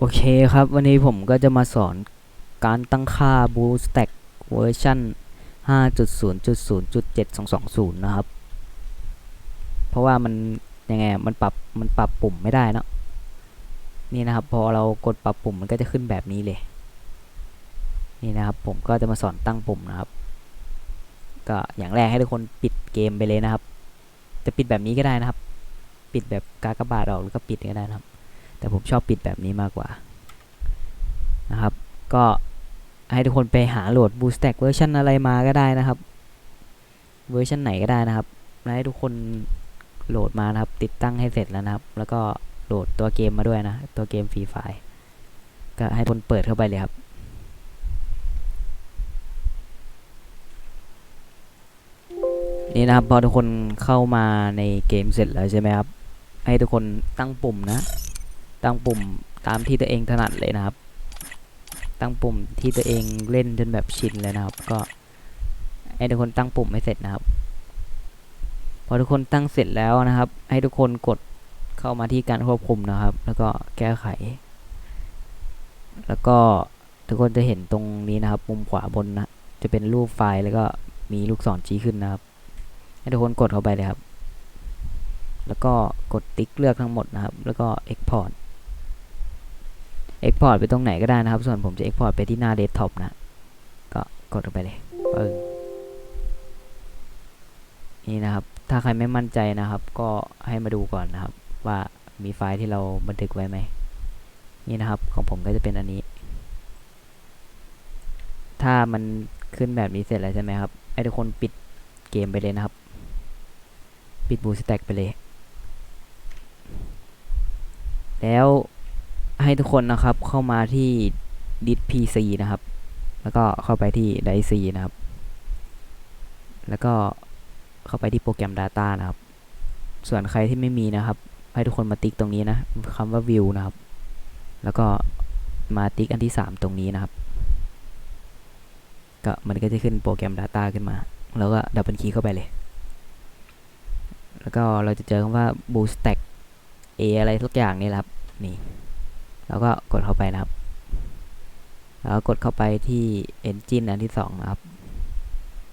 โอเคครับ วันนี้ผมก็จะมาสอนการตั้งค่า BlueStack เวอร์ชัน5.0.0.7220 นะครับ เพราะว่ามันยังไงมันปรับมันปรับปุ่มไม่ได้นะนี่นะครับพอเรากดปรับปุ่มมันก็จะขึ้นแบบนี้เลย นี่นะครับผมก็จะมาสอนตั้งปุ่มนะครับ ก็อย่างแรกให้ทุกคนปิดเกมไปเลยนะครับ จะปิดแบบนี้ก็ได้นะครับ ปิดแบบกากบาทออกหรือก็ปิดก็ได้นะครับ แต่ผมชอบปิดแบบนี้มากกว่านะครับ ก็ให้ทุกคนไปหาโหลด BlueStack เวอร์ชันอะไรมาก็ได้นะครับ เวอร์ชันไหนก็ได้นะครับให้ทุกคนโหลดมานะครับ ติดตั้งให้เสร็จแล้วนะครับ แล้วก็โหลดตัวเกมมาด้วยนะ ตัวเกมฟรีไฟล์ก็ให้คนเปิดเข้าไปเลยครับ นี่นะครับพอทุกคนเข้ามาในเกมเสร็จแล้วใช่ไหมครับ ให้ทุกคนตั้งปุ่มนะ ตั้งปุ่มตามที่ตัวเองถนัดเลยนะครับ ตั้งปุ่มที่ตัวเองเล่นจนแบบชินเลยนะครับ ก็ให้ทุกคนตั้งปุ่มให้เสร็จนะครับ พอทุกคนตั้งเสร็จแล้วนะครับ ให้ทุกคนกดเข้ามาที่การควบคุมนะครับ แล้วก็แก้ไข แล้วก็ทุกคนจะเห็นตรงนี้นะครับ มุมขวาบนนะจะเป็นรูปไฟล์แล้วก็มีลูกศรชี้ขึ้นนะครับ ให้ทุกคนกดเข้าไปเลยครับ แล้วก็กดติ๊กเลือกทั้งหมดนะครับ แล้วก็ Export Export ไปตรงไหนก็ได้นะครับ ส่วนผมจะ Export ไปที่หน้า Desktop นะ ก็กดเข้าไปเลยปึ้งนี่นะครับ ถ้าใครไม่มั่นใจนะครับ ก็ให้มาดูก่อนนะครับ ว่ามีไฟล์ที่เราบันทึกไว้ไหม นี่นะครับ ของผมก็จะเป็นอันนี้ ถ้ามันขึ้นแบบนี้เสร็จแล้วใช่ไหมครับให้ทุกคนปิดเกมไปเลยนะครับ ปิด BlueStack ไปเลย แล้ว ให้ทุกคนนะครับเข้ามาที่ Disk PC นะครับ แล้วก็เข้าไปที่ Drive C นะครับ แล้วก็เข้าไปที่โปรแกรม Data นะครับ ส่วนใครที่ไม่มีนะครับ ให้ทุกคนมาติ๊กตรงนี้นะคำว่า View นะครับ แล้วก็มาติ๊กอันที่ 3 ตรงนี้นะครับ ก็มันก็จะขึ้นโปรแกรม Data ขึ้นมา แล้วก็ดับเบิลคีย์เข้าไปเลย แล้วก็เราจะเจอคำว่า BlueStack A อะไรทุกอย่างนี่แหละครับ นี่ แล้วก็กดเข้าไปนะครับ แล้วก็กดเข้าไปที่ Engine อันที่สองนะครับ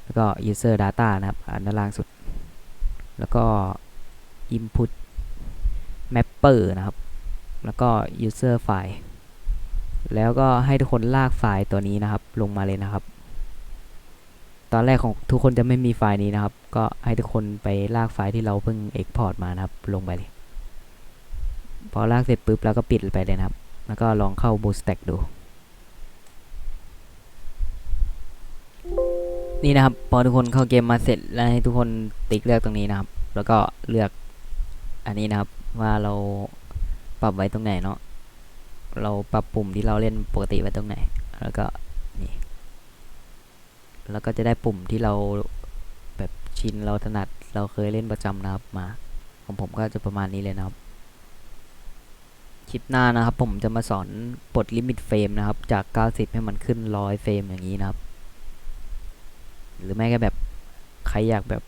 แล้วก็ User Data นะครับ อันด้านล่างสุด แล้วก็ Input Mapper นะครับ แล้วก็ User File แล้วก็ให้ทุกคนลากไฟล์ตัวนี้นะครับ ลงมาเลยนะครับ ตอนแรกของทุกคนจะไม่มีไฟล์นี้นะครับ ก็ให้ทุกคนไปลากไฟล์ที่เราเพิ่ง Export มานะครับ ลงไปเลย พอลากเสร็จปุ๊บแล้วก็ปิดไปเลยนะครับ แล้วก็ลองเข้า BlueStack ดู นี่นะครับ พอทุกคนเข้าเกมมาเสร็จแล้วให้ทุกคนติ๊กเลือกตรงนี้นะครับ แล้วก็เลือกอันนี้นะครับว่าเราปรับไว้ตรงไหนเนาะ เราปรับปุ่มที่เราเล่นปกติไว้ตรงไหน แล้วก็นี่ แล้วก็จะได้ปุ่มที่เราแบบชินเราถนัดเราเคยเล่นประจำนะครับมา ของผมก็จะประมาณนี้เลยนะครับ คลิปหน้านะครับ ผมจะมาสอนปลดลิมิตเฟรมนะครับ จาก 90 ให้มันขึ้น 100 เฟรมอย่างนี้นะครับ หรือไม่ก็แบบใครอยากแบบ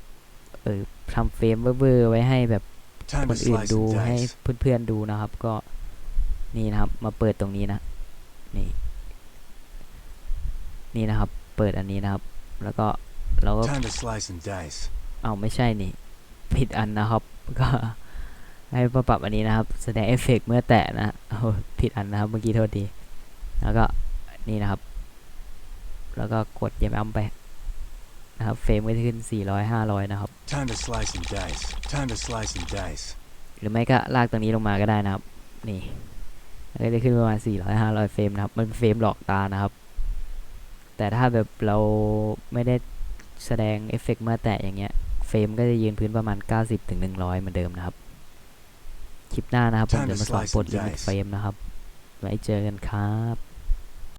เออทำเฟรมเวอร์ๆไว้ให้แบบ Time ค to นอื่น slice ดู and ให้ dice. เพื่อนๆดูนะครับ ก็นี่นะครับ มาเปิดตรงนี้นะ นี่ นี่นะครับ เปิดอันนี้นะครับ แล้วก็เราก็ Time to slice and dice. เอาไม่ใช่นี่ผิดอันนะครับก็ ให้มาปรับอันนี้นะครับ แสดงเอฟเฟกต์เมื่อแตะนะเอาผิดอันนะครับ เมื่อกี้โทษทีแล้วก็นี่นะครับ แล้วก็กดเยมอัมไปนะครับเฟรมก็จะขึ้น 400 500 นะครับ Time to slice and dice. Time to slice and dice. หรือไม่ก็ลากตรงนี้ลงมาก็ได้นะครับ นี่มันก็จะขึ้นประมาณ 400 500 เฟรมนะครับ มันเป็นเฟรมหลอกตานะครับ แต่ถ้าแบบเราไม่ได้แสดงเอฟเฟกต์เมื่อแตะอย่างเงี้ย เฟรมก็จะยืนพื้นประมาณ 90ถึง100 เหมือนเดิมนะครับ คลิปหน้านะครับผม Time to จะมาสอน slice ปลด and ลิมิต dice เฟรมนะครับ ไว้เจอกันครับ